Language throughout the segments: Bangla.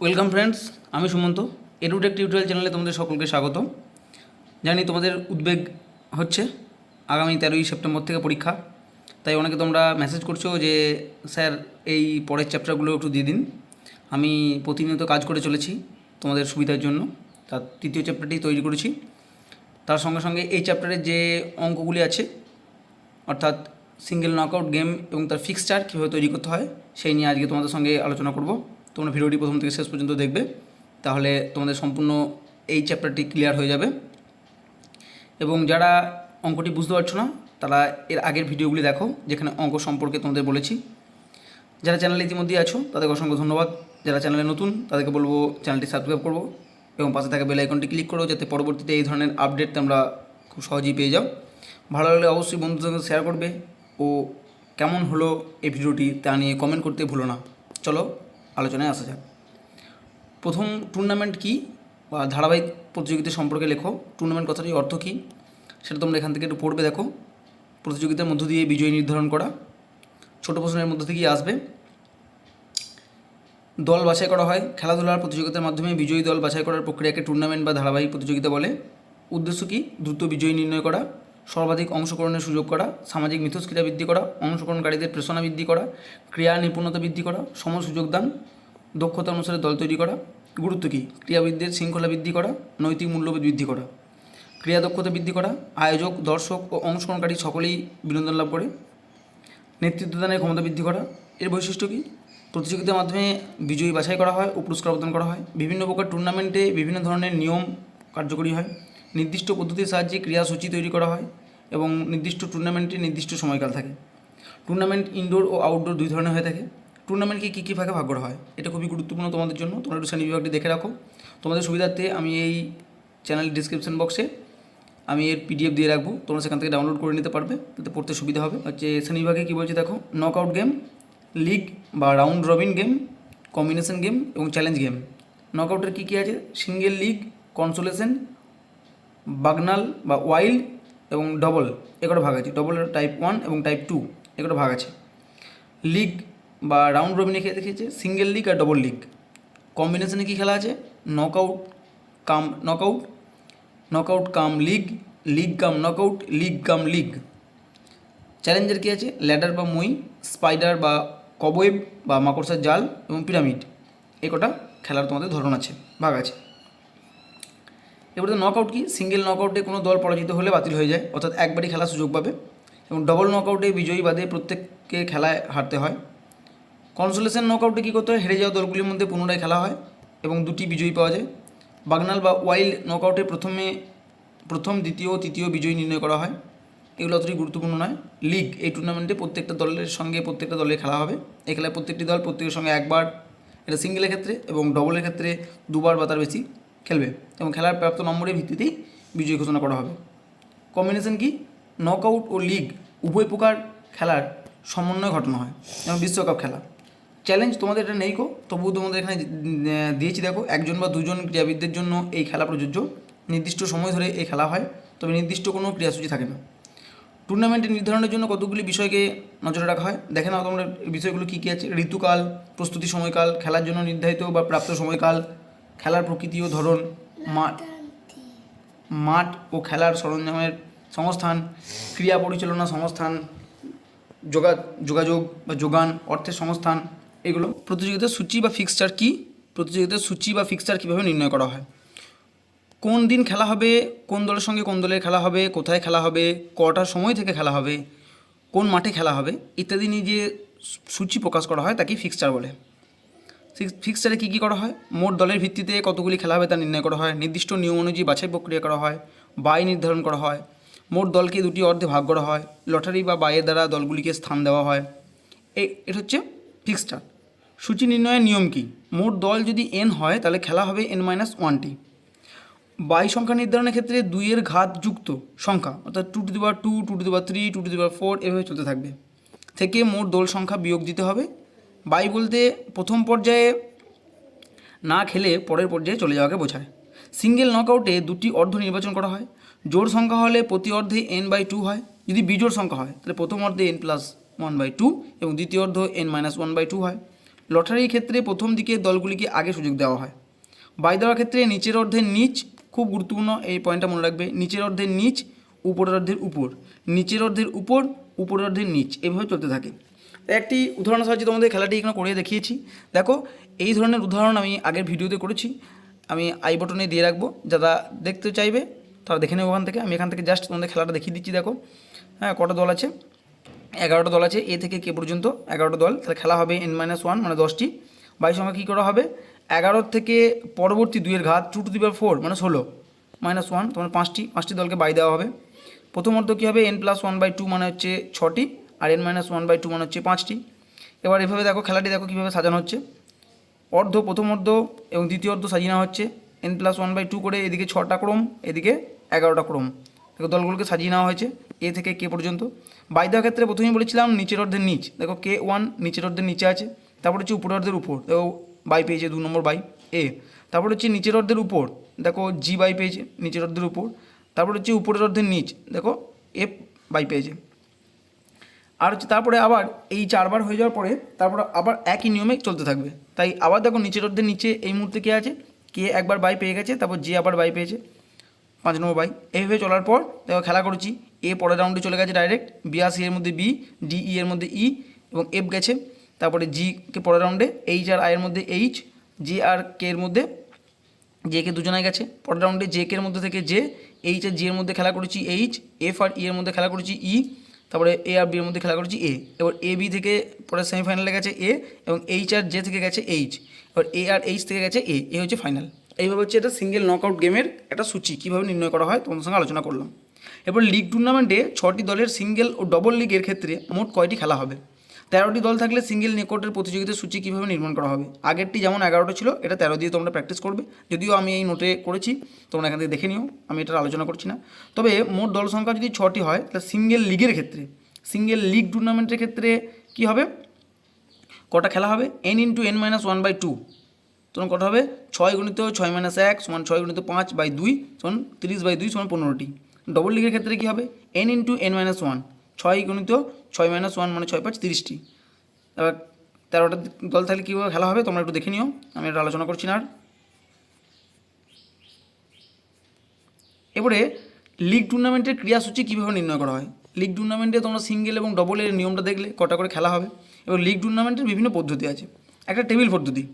ওয়েলকাম ফ্রেন্ডস আমি সুমন্ত। এডুটেক টিউটোরিয়াল চ্যানেলে তোমাদের সকলকে স্বাগত জানি তোমাদের উদ্বেগ হচ্ছে আগামী তেরোই সেপ্টেম্বর থেকে পরীক্ষা। তাই অনেকে তোমরা মেসেজ করছ যে, স্যার, এই পরের চ্যাপ্টারগুলো একটু দিয়ে দিন। আমি প্রতিনিয়ত কাজ করে চলেছি তোমাদের সুবিধার জন্য। তার তৃতীয় চ্যাপ্টারটি তৈরি করেছি। তার সঙ্গে সঙ্গে এই চ্যাপ্টারের যে অঙ্কগুলি আছে, অর্থাৎ সিঙ্গেল নকআউট গেম এবং তার ফিক্সচার কীভাবে তৈরি করতে হয়, সেই নিয়ে আজকে তোমাদের সঙ্গে আলোচনা করব। তোমরা ভিডিওটি প্রথম থেকে শেষ পর্যন্ত দেখবে, তাহলে তোমাদের সম্পূর্ণ এই চ্যাপ্টারটি ক্লিয়ার হয়ে যাবে। এবং যারা অঙ্কটি বুঝতে পারছ না, তারা এর আগের ভিডিওগুলি দেখো, যেখানে অঙ্ক সম্পর্কে তোমাদের বলেছি। যারা চ্যানেলে ইতিমধ্যেই আছো, তাদেরকে অসংখ্য ধন্যবাদ। যারা চ্যানেলে নতুন, তাদেরকে বলব চ্যানেলটি সাবস্ক্রাইব করব এবং পাশে থাকা বেল আইকনটি ক্লিক করো, যাতে পরবর্তীতে এই ধরনের আপডেট তোমরা খুব সহজেই পেয়ে যাও। ভালো লাগলে অবশ্যই বন্ধুদের সঙ্গে শেয়ার করবে। ও কেমন হলো এই ভিডিওটি তা নিয়ে কমেন্ট করতে ভুলো না। চলো আলোচনায় আসা যাক। প্রথম টুর্নামেন্ট কি বা ধারাবাহিক প্রতিযোগিতা সম্পর্কে লেখো। টুর্নামেন্ট কথাটির অর্থ কী? সেটা তোমরা এখান থেকে একটু পড়বে, দেখো। প্রতিযোগিতার মধ্য দিয়ে বিজয়ী নির্ধারণ করা। ছোট প্রশ্নের মধ্য থেকেই আসবে। দল বাছাই করা হয়। খেলাধুলার প্রতিযোগিতার মাধ্যমে বিজয়ী দল বাছাই করার প্রক্রিয়াকে টুর্নামেন্ট বা ধারাবাহিক প্রতিযোগিতা বলে। উদ্দেশ্য কী? দ্রুত বিজয়ী নির্ণয় করা। সর্বাধিক অংশগ্রহণের সুযোগ করা। সামাজিক মিথস্ক্রিয়া বৃদ্ধি করা। অংশগ্রহণকারীদের প্রেরণা বৃদ্ধি করা। ক্রিয়া নিপুণতা বৃদ্ধি করা। সম সুযোগ দান। দক্ষতা অনুসারে দল তৈরি করা। গুরুত্ব কী? ক্রিয়াবিদদের শৃঙ্খলা বৃদ্ধি করা, নৈতিক মূল্যবোধ বৃদ্ধি করা। ক্রিয়া দক্ষতা বৃদ্ধি করা, আয়োজক, দর্শক ও অংশগ্রহণকারী সকলেই বিনোদন লাভ করে। নেতৃত্বদানের ক্ষমতা বৃদ্ধি করা, এর বৈশিষ্ট্য কী? প্রতিযোগিতার মাধ্যমে বিজয়ী বাছাই করা হয় ও পুরস্কার প্রদান করা হয়। বিভিন্ন প্রকার টুর্নামেন্টে বিভিন্ন ধরনের নিয়ম কার্যকরী হয়। নির্দিষ্ট পদ্ধতির সাহায্যে ক্রিয়াসূচি তৈরি করা হয় এবং নির্দিষ্ট টুর্নামেন্টে নির্দিষ্ট সময়কাল থাকে। টুর্নামেন্ট ইনডোর ও আউটডোর দুই ধরনের হয়ে থাকে। টুর্নামেন্টকে কী কী ভাগে ভাগ করা হয়, এটা খুবই গুরুত্বপূর্ণ তোমাদের জন্য। তোমরা একটু শ্রেণি বিভাগটি দেখে রাখো। তোমাদের সুবিধার্থে আমি এই চ্যানেল ডিসক্রিপশন বক্সে আমি এর পিডিএফ দিয়ে রাখব। তোমরা সেখান থেকে ডাউনলোড করে নিতে পারবে, তাতে পড়তে সুবিধা হবে। হচ্ছে শ্রেণীবিভাগে কী বলছে দেখো নকআউট গেম লিগ বা round robin game combination game এবং চ্যালেঞ্জ গেম নকআউটের কী কী আছে? সিঙ্গেল লিগ কনসোলেশন বাগনাল বা ওয়াইল্ড এবং ডবল এগুলো ভাগ আছে। ডবল টাইপ ওয়ান এবং টাইপ টু এগুলো ভাগ আছে। লিগ বা রাউন্ড রবিনে খেয়ে দেখিয়েছে সিঙ্গেল লিগ আর ডবল লিগ কম্বিনেশনে কী খেলা আছে? Knockout cum knockout knockout cum league league cum knockout league cum league challenger কী আছে? ল্যাডার বা মই স্পাইডার বা কবওয়েব বা মাকড়সার জাল এবং পিরামিড এ কটা খেলার তোমাদের ধরন আছে, ভাগ আছে। এবারে নকআউট কি? সিঙ্গেল নকআউটে কোনো দল পরাজিত হলে বাতিল হয়ে যায়, অর্থাৎ একবারই খেলার সুযোগ পাবে। এবং ডবল নকআউটে বিজয়ী বাদে প্রত্যেককে খেলায় হারতে হয়। কনসোলেশন নকআউটে কী করতে হয়? হেরে যাওয়া দলগুলির মধ্যে পুনরায় খেলা হয় এবং দুটি বিজয়ী পাওয়া যায়। বাগনাল বা ওয়াইল্ড নকআউটে প্রথমে, প্রথম, দ্বিতীয় ও তৃতীয় বিজয়ী নির্ণয় করা হয়। এগুলো অতটাই গুরুত্বপূর্ণ নয়। লিগ এই টুর্নামেন্টে প্রত্যেকটা দলের সঙ্গে প্রত্যেকটা দলের খেলা হবে। এই খেলায় প্রত্যেকটি দল প্রত্যেকের সঙ্গে একবার, এটা সিঙ্গেলের ক্ষেত্রে এবং ডবলের ক্ষেত্রে দুবার বা তার বেশি খেলবে এবং খেলার প্রাপ্ত নম্বরের ভিত্তিতেই বিজয়ী ঘোষণা করা হবে। কম্বিনেশন কি? নকআউট ও লিগ উভয় প্রকার খেলার সমন্বয় ঘটানো হয়। যেমন বিশ্বকাপ খেলা। চ্যালেঞ্জ তোমাদের এটা নেই কো তবুও তোমাদের এখানে দিয়েছি দেখো, একজন বা দুজন ক্রীড়াবিদদের জন্য এই খেলা প্রযোজ্য। নির্দিষ্ট সময় ধরে এই খেলা হয়, তবে নির্দিষ্ট কোনো ক্রিয়াসূচি থাকে না। টুর্নামেন্টের নির্ধারণের জন্য কতগুলি বিষয়কে নজরে রাখা হয়? দেখে নাও তোমরা বিষয়গুলো কী কী আছে। ঋতুকাল, প্রস্তুতি সময়কাল, খেলার জন্য নির্ধারিত বা প্রাপ্ত সময়কাল, খেলার প্রকৃতি ও ধরন মাঠ মাঠ ও খেলার সরঞ্জামের সংস্থান, ক্রিয়া পরিচালনা সংস্থান, যোগা, যোগাযোগ বা যোগান, অর্থের সংস্থান এগুলো? প্রতিযোগিতার সূচি বা ফিক্সচার কী? প্রতিযোগিতার সূচি বা ফিক্সচার কীভাবে নির্ণয় করা হয়? কোন দিন খেলা হবে? কোন দলের সঙ্গে কোন দলের খেলা হবে? কোথায় খেলা হবে? কটার সময় থেকে খেলা হবে? কোন মাঠে খেলা হবে? ইত্যাদি নিয়ে যে সূচি প্রকাশ করা হয় তাকে ফিক্সচার বলে। ফিক্সচারে কী কী করা হয়? মোট দলের ভিত্তিতে কতগুলি খেলা হবে তা নির্ণয় করা হয়। নির্দিষ্ট নিয়ম অনুযায়ী বাছাই প্রক্রিয়া করা হয়। বাই নির্ধারণ করা হয়। মোট দলকে দুটি অর্ধে ভাগ করা হয়। লটারি বা বাইয়ের দ্বারা দলগুলিকে স্থান দেওয়া হয়। এই এটা হচ্ছে ফিক্সচার সূচি নির্ণয়ের নিয়ম কী? মোট দল যদি এন হয়, তাহলে খেলা হবে এন মাইনাস ওয়ানটি বাই সংখ্যা নির্ধারণের ক্ষেত্রে দুইয়ের ঘাত যুক্ত সংখ্যা, অর্থাৎ two to the two two to the three two to the four এভাবে চলতে থাকবে। থেকে মোট দোল সংখ্যা বিয়োগ দিতে হবে। বাই বলতে প্রথম পর্যায়ে না খেলে পরের পর্যায়ে চলে যাওয়াকে বোঝায়। সিঙ্গেল নকআউটে দুটি অর্ধ নির্বাচন করা হয়। জোড় সংখ্যা হলে প্রতি অর্ধে এন বাই টু হয়। যদি বিজোড় সংখ্যা হয়, তাহলে প্রথম অর্ধে n plus one by two এবং দ্বিতীয় অর্ধ n minus one by two হয়। লটারির ক্ষেত্রে প্রথম দিকে দলগুলিকে আগে সুযোগ দেওয়া হয়। বাই দেওয়ার ক্ষেত্রে নিচের অর্ধের নিচ খুব গুরুত্বপূর্ণ, এই পয়েন্টটা মনে রাখবে। নিচের অর্ধের নিচ, উপরের অর্ধের উপর। নিচের অর্ধের উপর, উপরের অর্ধের নিচ। এভাবে চলতে থাকে। একটি উদাহরণের সাহায্যে তোমাদের খেলাটি এখানে করে দেখিয়েছি। দেখো, এই ধরনের উদাহরণ আমি আগের ভিডিওতে করেছি। আমি আই বটনে দিয়ে রাখব। যারা দেখতে চাইবে, তারা দেখে নেবে ওখান থেকে। আমি এখান থেকে জাস্ট তোমাদের খেলাটা দেখিয়ে দিচ্ছি, দেখো। হ্যাঁ কটা দল আছে? এগারোটা দল আছে, এ থেকে কে পর্যন্ত? এগারোটা দল। তাহলে খেলা হবে এন মাইনাস ওয়ান মানে দশটি। বাইশ সংখ্যা কী করা হবে? এগারো থেকে পরবর্তী দুইয়ের ঘাত টু টু দিবার ফোর মানে ষোলো। মাইনাস ওয়ান তোমার পাঁচটি পাঁচটি দলকে বাই দেওয়া হবে। প্রথমত কী হবে? N plus one by two মানে হচ্ছে ছটি, আর n minus one by two মানে হচ্ছে পাঁচটি। এবার এভাবে দেখো, খেলাটি দেখো কীভাবে সাজানো হচ্ছে। অর্ধ, প্রথম অর্ধ এবং দ্বিতীয় অর্ধ সাজানো হচ্ছে। N plus one by two করে এদিকে ছটা ক্রম, এদিকে এগারোটা ক্রম। দেখো দলগুলোকে সাজিয়ে নেওয়া হয়েছে, এ থেকে কে পর্যন্ত? বাই দেওয়ার ক্ষেত্রে প্রথমেই বলেছিলাম নিচের অর্ধের নিচ। দেখো কে ওয়ান, নিচের অর্ধের নিচে আছে। তারপর হচ্ছে উপরের অর্ধের উপর। দেখো বাই পেয়েছে দু নম্বর বাই এ। তারপর হচ্ছে নিচের অর্ধের উপর। দেখো জি বাই পেয়েছে নিচের অর্ধের উপর। তারপর হচ্ছে উপরের অর্ধের নিচ। দেখো এফ বাই পেয়েছে। আর হচ্ছে তারপরে আবার এই চারবার হয়ে যাওয়ার পরে তারপরে আবার একই নিয়মে চলতে থাকবে। তাই আবার দেখো নিচের অর্ধের নিচে এই মুহূর্তে কে আছে? কে একবার বাই পেয়ে গেছে, তারপর যে আবার বাই পেয়েছে। পাঁচ নম্বর বাই এইভাবে চলার পর দেখো খেলা করেছি। এ পরের রাউন্ডে চলে গেছে ডাইরেক্ট বিয়াশি এর মধ্যে বি ডি ই এর মধ্যে ই এবং এফ গেছে। তারপরে জি কে পরের রাউন্ডে এইচ আর আয়ের মধ্যে এইচ জে আর কে এর মধ্যে জে কে দুজনায় গেছে। পরের রাউন্ডে জে কে এর মধ্যে থেকে জে এইচ আর জি এর মধ্যে খেলা করেছি এইচ এফ আর ই এর মধ্যে খেলা করেছি ই তারপরে এ আর বি এর মধ্যে খেলা করেছি এ এবার এ বি থেকে পরে সেমিফাইনালে গেছে এ এবং এইচ আর জে থেকে গেছে এইচ এবার এ আর এইচ থেকে গেছে এ এ হচ্ছে ফাইনাল এইভাবে হচ্ছে এটা সিঙ্গেল নকআউট গেমের একটা সূচি, কীভাবে নির্ণয় করা হয় তোমাদের সঙ্গে আলোচনা করলাম। এরপর লিগ টুর্নামেন্টে ছটি দলের সিঙ্গেল ও ডবল লিগের ক্ষেত্রে মোট কয়টি খেলা হবে? তেরোটি দল থাকলে সিঙ্গেল নিকটের প্রতিযোগিতার সূচি কীভাবে নির্মাণ করা হবে? আগেরটি যেমন এগারোটা ছিল, এটা তেরো দিয়ে তোমরা প্র্যাকটিস করবে। যদিও আমি এই নোটে করেছি, তোমরা এখান থেকে দেখে নিও, আমি এটার আলোচনা করছি না। তবে মোট দল সংখ্যা যদি ছটি হয়, তাহলে সিঙ্গেল লিগের ক্ষেত্রে সিঙ্গেল লিগ টুর্নামেন্টের ক্ষেত্রে কি হবে? কটা খেলা হবে? N into n minus one by two তখন কটা হবে? ছয় গুণিত ছয় মাইনাস এক সমান ছয় গুণিত পাঁচ বাই দুই সমান তিরিশ বাই দুই সমান পনেরোটি। ডবল লিগের ক্ষেত্রে কী হবে? N into n minus one ছয় গুণিত ছয় মাইনাস ওয়ান মানে ছয় পাঁচ তিরিশটি। এবার তেরোটা দল থাকলে কীভাবে খেলা হবে? তোমরা একটু দেখে নিও। আমি এটা আলোচনা করছি না আর। এবারে লিগ টুর্নামেন্টের ক্রিয়াসূচি কীভাবে নির্ণয় করা হয়? লিগ টুর্নামেন্টে তোমরা সিঙ্গেল এবং ডবলের নিয়মটা দেখলে, কটা করে খেলা হবে। এবং লিগ টুর্নামেন্টের বিভিন্ন পদ্ধতি আছে। একটা টেবিল পদ্ধতি।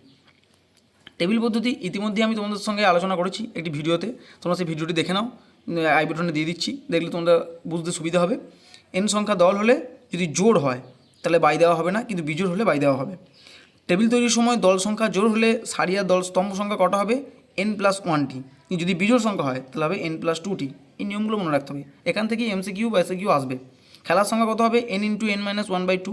টেবিল পদ্ধতি ইতিমধ্যে আমি তোমাদের সঙ্গে আলোচনা করেছি একটি ভিডিওতে। তোমরা সেই ভিডিওটি দেখে নাও। আই বাটনে দিয়ে দিচ্ছি। দেখলে তোমরা বুঝতে সুবিধা হবে। এন সংখ্যা দল হলে যদি জোর হয়, তাহলে বাই দেওয়া হবে না, কিন্তু বিজোড় হলে বাই দেওয়া হবে। টেবিল তৈরির সময় দল সংখ্যা জোর হলে সারিয়া দল স্তম্ভ সংখ্যা কটা হবে? এন প্লাস ওয়ানটি যদি বিজোড় সংখ্যা হয়, তাহলে হবে এন প্লাস টুটি এই নিয়মগুলো মনে রাখতে হবে। এখান থেকে থেকেই এমসিকিউ বা এসিকিউ আসবে। খেলার সংখ্যা কত হবে? N into n minus one by two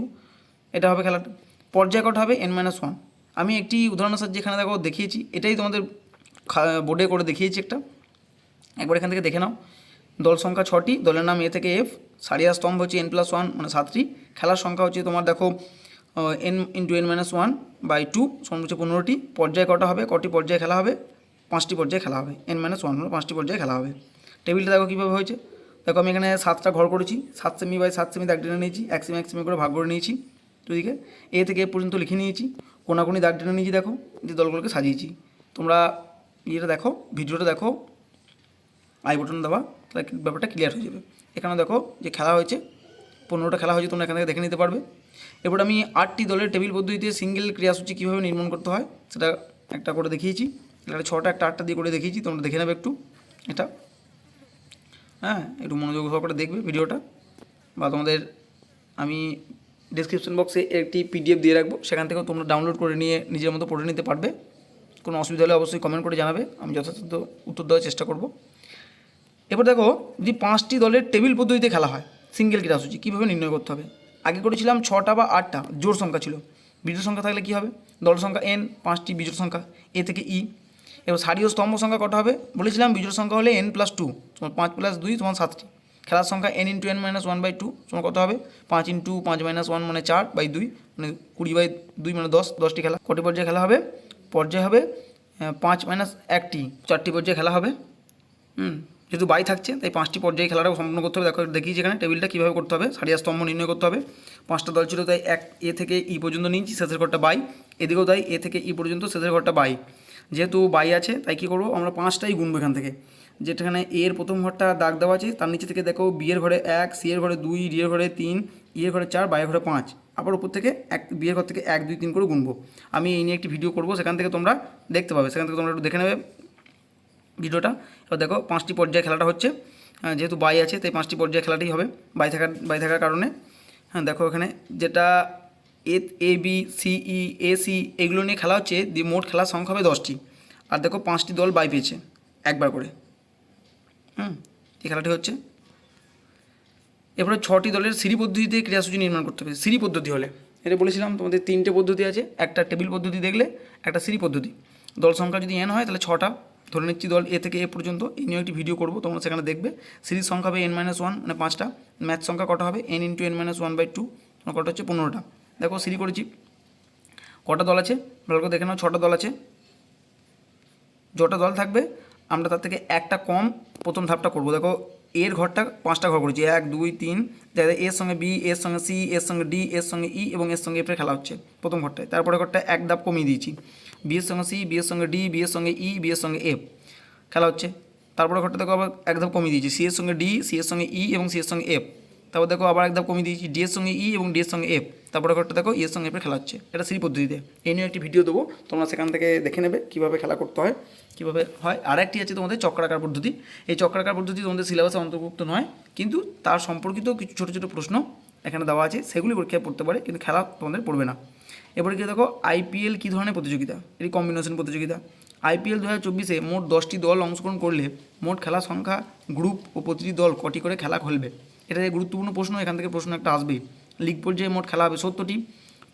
এটা হবে খেলাটা। পর্যায় কটা হবে? এন মাইনাস ওয়ান আমি একটি উদাহরণ সাহায্যে এখানে দেখো দেখিয়েছি, এটাই তোমাদের বোর্ডে করে দেখিয়েছি একটা। একবার এখান থেকে দেখে নাও। দল সংখ্যা ছটি, দলের নাম এ থেকে এফ, সারিয়া স্তম্ভ হচ্ছে এন প্লাস ওয়ান মানে সাতটি খেলার সংখ্যা হচ্ছে তোমার দেখো n into n minus one by two, সমান হচ্ছে পনেরোটি পর্যায়ে কটা হবে? কটি পর্যায়ে খেলা হবে? পাঁচটি পর্যায়ে খেলা হবে। এন মাইনাস ওয়ান মানে পাঁচটি পর্যায়ে খেলা হবে। টেবিলটা দেখো কীভাবে হয়েছে? দেখো আমি এখানে সাতটা ঘর করেছি। সাত সেমি বাই সাত সেমি দাগ নিয়েছি। এক সেমি এক সেমি করে ভাগ করে নিয়েছি। দুদিকে। এ থেকে এ পর্যন্ত লিখে নিয়েছি। কোনাকুনি দাগ টেনে নিয়েছি, দেখো, যে দলগুলোকে সাজিয়েছি। তোমরা ইয়েটা দেখো, ভিডিওটা দেখো, আই বটন দেওয়া তাহলে ব্যাপারটা ক্লিয়ার হয়ে যাবে। এখানে দেখো যে খেলা হয়েছে, পনেরোটা খেলা হয়েছে, তোমরা এখান থেকে দেখে নিতে পারবে। এরপর আমি আটটি দলের টেবিল পদ্ধতিতে সিঙ্গেল ক্রিয়াসূচি কীভাবে নির্মাণ করতে হয়, সেটা একটা করে দেখিয়েছি। এটা ছটা, একটা আটটা দিয়ে করে দেখিয়েছি, তোমরা দেখে নেবে একটু এটা। হ্যাঁ একটু মনোযোগ সহকারে দেখবে ভিডিওটা। বা তোমাদের আমি ডিসক্রিপশন বক্সে একটি পিডিএফ দিয়ে রাখব। সেখান থেকেও তোমরা ডাউনলোড করে নিয়ে নিজের মতো পড়ে নিতে পারবে। কোনো অসুবিধা হলে অবশ্যই কমেন্ট করে জানাবে। আমি যথাযথ উত্তর দেওয়ার চেষ্টা করব। এবার দেখো, যদি পাঁচটি দলের টেবিল পদ্ধতিতে খেলা হয় সিঙ্গেল ক্রীড়াসূচি কীভাবে নির্ণয় করতে হবে? আগে করেছিলাম ছটা বা আটটা জোর সংখ্যা ছিল। বিজোড় সংখ্যা থাকলে কী হবে? দল সংখ্যা এন পাঁচটি বিজোড় সংখ্যা এ থেকে ই এবার সারি ও স্তম্ভ সংখ্যা কটা হবে? বলেছিলাম বিজোড় সংখ্যা হলে এন প্লাস টু তোমার পাঁচ প্লাস দুই, তোমার সাতটি। খেলার সংখ্যা n into n minus one by two তোমার কত হবে? পাঁচ ইন্টু পাঁচ মাইনাস ওয়ান মানে চার বাই দুই মানে কুড়ি বাই দুই মানে দশ, দশটি খেলা। কটি পর্যায়ে খেলা হবে? পর্যায়ে হবে পাঁচ মাইনাস একটি, চারটি পর্যায়ে খেলা হবে। হুম, যেহেতু বাই থাকছে, তাই পাঁচটি পর্যায়ে খেলাটা সম্পূর্ণ করতে হবে। দেখো দেখিয়েছি এখানে টেবিলটা কীভাবে করতে হবে, সারিয়া স্তম্ভ নির্ণয় করতে হবে। পাঁচটা দল ছিল, তাই এক, এ থেকে ই পর্যন্ত নিয়েছি, শেষের ঘরটা বাই এদিকেও তাই, এ থেকে ই পর্যন্ত শেষের ঘরটা বাই যেহেতু বাই আছে, তাই কী করব? আমরা পাঁচটাই গুনবো এখান থেকে। যেখানে এর প্রথম ঘরটা দাগ দেওয়া আছে তার নিচে থেকে দেখো বি এর ঘরে এক সি এর ঘরে দুই ডি এর ঘরে তিন ই এর ঘরে চার বাই এর ঘরে পাঁচ। আবার উপর থেকে এক বি এর ঘর থেকে এক দুই তিন করে গুনবো। আমি এই নিয়ে একটি ভিডিও করব সেখান থেকে তোমরা দেখতে পাবে। সেখান থেকে তোমরা একটু দেখে নেবে ভিডিওটা। এবার দেখো পাঁচটি পর্যায়ে খেলাটা হচ্ছে। হ্যাঁ, যেহেতু বাই আছে তাই পাঁচটি পর্যায়ে খেলাটাই হবে বাই থাকার বাই থাকার কারণে। হ্যাঁ দেখো এখানে যেটা A A B C E A C এগুলো নিয়ে খেলা হচ্ছে দিয়ে মোট খেলার সংখ্যা হবে দশটি। আর দেখো পাঁচটি দল বাই পেয়েছে একবার করে। হুম, এই খেলাটি হচ্ছে। এরপরে ছটি দলের সিঁড়ি পদ্ধতিতে ক্রীড়াসূচি নির্মাণ করতে হবে। সিঁড়ি পদ্ধতি হলে, এটা বলেছিলাম, তোমাদের তিনটে পদ্ধতি আছে। একটা টেবিল পদ্ধতি দেখলে, একটা সিঁড়ি পদ্ধতি। দল সংখ্যা যদি এন হয়, তাহলে ছটা। ধরে নিচ্ছি দল এ থেকে এ পর্যন্ত। এই নিয়ে একটি ভিডিও করব, তোমরা সেখানে দেখবে। সিরিজ সংখ্যা হবে এন মাইনাস ওয়ান মানে পাঁচটা। ম্যাথ সংখ্যা কটা হবে? N into n minus one by two তোমার কটা হচ্ছে পনেরোটা। দেখো, সিঁড়ি করেছি। কটা দল আছে? ভালো করে দেখে নাও, ছটা দল আছে। যটা দল থাকবে আমরা তার থেকে একটা কম প্রথম ধাপটা করব দেখো এর ঘরটা পাঁচটা ঘর করেছি এক দুই তিন দেখা এর সঙ্গে বি এর সঙ্গে সি এর সঙ্গে ডি এর সঙ্গে ই এবং এর সঙ্গে এফের খেলা হচ্ছে প্রথম ঘরটায় তারপরে ঘরটা এক ধাপ কমিয়ে দিয়েছি বি এর সঙ্গে সি বি এর সঙ্গে ডি বি এর সঙ্গে ই বি এর সঙ্গে এফ খেলা হচ্ছে তারপরে ঘরটা দেখো আবার এক ধাপ কমিয়ে দিয়েছি সি এর সঙ্গে ডি সি এর সঙ্গে ই এবং সি এর সঙ্গে এফ তারপর দেখো আবার একদম কমিয়ে দিয়েছি ডি এর সঙ্গে ই এবং ডি এর সঙ্গে এফ তারপরে একটা দেখো ই এর সঙ্গে এফের খেলা হচ্ছে এটা সিরি পদ্ধতিতে। এই নিয়ে একটি ভিডিও দেবো। তোমরা সেখান থেকে দেখে নেবে কীভাবে খেলা করতে হয়, কীভাবে হয়। আর একটি আছে তোমাদের চক্রাকার পদ্ধতি। এই চক্রাকার পদ্ধতি তোমাদের সিলেবাসে অন্তর্ভুক্ত নয়, কিন্তু তার সম্পর্কিত কিছু ছোটো ছোটো প্রশ্ন এখানে দেওয়া আছে। সেগুলি পরীক্ষায় পড়তে পারে, কিন্তু খেলা তোমাদের পড়বে না। এবারে কি দেখো আইপিএল কী ধরনের প্রতিযোগিতা? এটি কম্বিনেশন প্রতিযোগিতা। আইপিএল দু হাজার চব্বিশে মোট দশটি দল অংশগ্রহণ করলে মোট খেলার সংখ্যা গ্রুপ ও প্রতিটি দল কটি করে খেলা খেলবে? এটা যে গুরুত্বপূর্ণ প্রশ্ন, এখান থেকে প্রশ্ন একটা আসবে লিগ পর্যায়ে মোট খেলা হবে সত্তরটি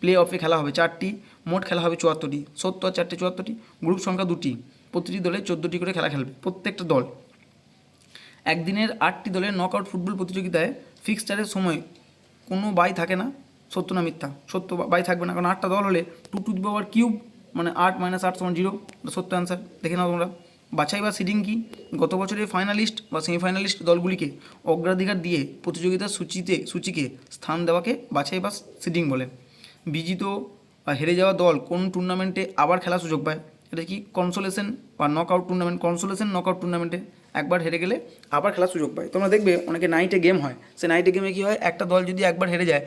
প্লে অফে খেলা হবে চারটি, মোট খেলা হবে চুয়াত্তরটি। সত্তর চারটে চুয়াত্তরটি গ্রুপ সংখ্যা দুটি। প্রতিটি দলে চোদ্দোটি করে খেলা খেলবে, প্রত্যেকটা দল। একদিনের আটটি দলের নকআউট ফুটবল প্রতিযোগিতায় ফিক্সচারের সময় কোনো বাই থাকে না, সত্য না মিথ্যা? সত্য বাই থাকবে না, কারণ আটটা দল হলে two to the power cube মানে আট মাইনাস আট সমান জিরো সত্য অ্যান্সার দেখে নাও তোমরা। বাছাই বা সিডিং কি? গত বছরের ফাইনালিস্ট বা সেমিফাইনালিস্ট দলগুলিকে অগ্রাধিকার দিয়ে প্রতিযোগিতার সূচিতে, সূচিকে স্থান দেওয়াকে বাছাই বা সিডিং বলে। বিজিত বা হেরে যাওয়া দল কোন টুর্নামেন্টে আবার খেলার সুযোগ পায়? এটা কি কনসোলেশন বা knockout tournament consolation knockout টুর্নামেন্টে একবার হেরে গেলে আবার খেলার সুযোগ পায়। তোমরা দেখবে অনেকে নাইটে গেম হয়। সে নাইটে গেমে কী হয়? একটা দল যদি একবার হেরে যায়,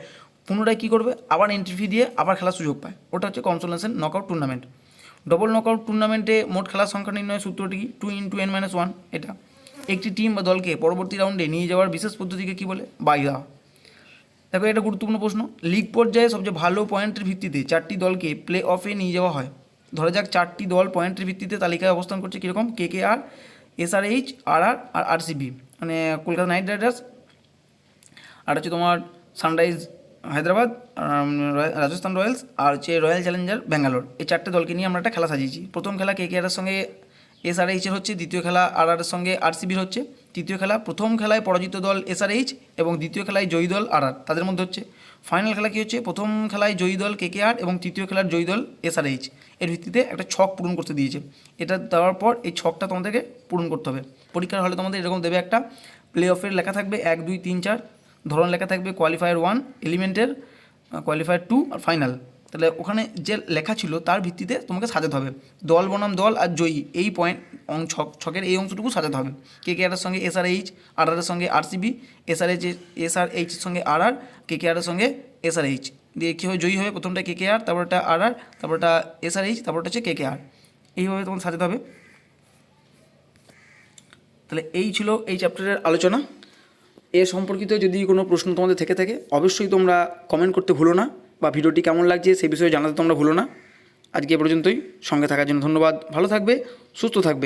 পুনরায় কী করবে? আবার এন্ট্রি ফি দিয়ে আবার খেলার সুযোগ পায়। ওটা হচ্ছে consolation knockout tournament double knockout টুর্নামেন্টে মোট খেলার সংখ্যা নির্ণয় সূত্রটি কি? Two into n minus one এটা। একটি টিম বা দলকে পরবর্তী রাউন্ডে নিয়ে যাওয়ার বিশেষ পদ্ধতিকে কী বলে? বাই দেওয়া দেখো, এটা গুরুত্বপূর্ণ প্রশ্ন। লিগ পর্যায়ে সবচেয়ে ভালো পয়েন্টের ভিত্তিতে চারটি দলকে প্লে অফে নিয়ে যাওয়া হয়। ধরা যাক, চারটি দল পয়েন্টের ভিত্তিতে তালিকায় অবস্থান করছে কীরকম? কে কে আর এসআরএইচ আর আর আর আর আরসিবি মানে কলকাতা নাইট রাইডার্স আর হচ্ছে তোমার সানরাইজ হায়দ্রাবাদ রাজস্থান রয়্যালস আর হচ্ছে রয়্যাল চ্যালেঞ্জার ব্যাঙ্গালোর। এই চারটে দলকে নিয়ে আমরা একটা খেলা সাজিয়েছি। প্রথম খেলা কে কেআরের সঙ্গে এসআরএইচের হচ্ছে, দ্বিতীয় খেলা আর আর সঙ্গে আরসিবির হচ্ছে। তৃতীয় খেলা প্রথম খেলায় পরাজিত দল এসআরএইচ এবং দ্বিতীয় খেলায় জয়ী দল আর আর তাদের মধ্যে হচ্ছে। ফাইনাল খেলা কী হচ্ছে? প্রথম খেলায় জয়ী দল কে কে আর এবং তৃতীয় খেলার জয়ী দল এসআরএইচ এর ভিত্তিতে একটা ছক পূরণ করতে দিয়েছে। এটা দেওয়ার পর এই ছকটা তোমাদেরকে পূরণ করতে হবে। পরীক্ষার হলে তোমাদের এরকম দেবে একটা প্লে অফের লেখা থাকবে। এক, দুই, তিন, চার। ধরন লেখা থাকবে কোয়ালিফায়ার ওয়ান এলিমেন্টের কোয়ালিফায়ার টু আর ফাইনাল তাহলে ওখানে যে লেখা ছিল তার ভিত্তিতে তোমাকে সাজাতে হবে। দল বনাম দল আর জয়ী, এই পয়েন্ট অং ছক ছকের এই অংশটুকু সাজাতে হবে। কে কে আরের সঙ্গে এসআরএইচ আর আরের সঙ্গে আরসিবি এসআরএইচ এসআরএইচের সঙ্গে আর আর কে কে আরের সঙ্গে এসআরএইচ দিয়ে কী হবে? জয়ী হবে প্রথমটা কে কে আর, তারপরটা আর আর তারপরটা এসআরএইচ তারপরটা হচ্ছে কে কে আর। এইভাবে তোমাকে সাজাতে হবে। তাহলে এই ছিল এই চ্যাপ্টারের আলোচনা। এ সম্পর্কিত যদি কোনো প্রশ্ন তোমাদের থেকে থাকে, অবশ্যই তোমরা কমেন্ট করতে ভুলো না বা ভিডিওটি কেমন লাগছে সে বিষয়ে জানাতে তোমরা ভুলো না। আজকে এ পর্যন্তই, সঙ্গে থাকার জন্য ধন্যবাদ। ভালো থাকবে, সুস্থ থাকবে।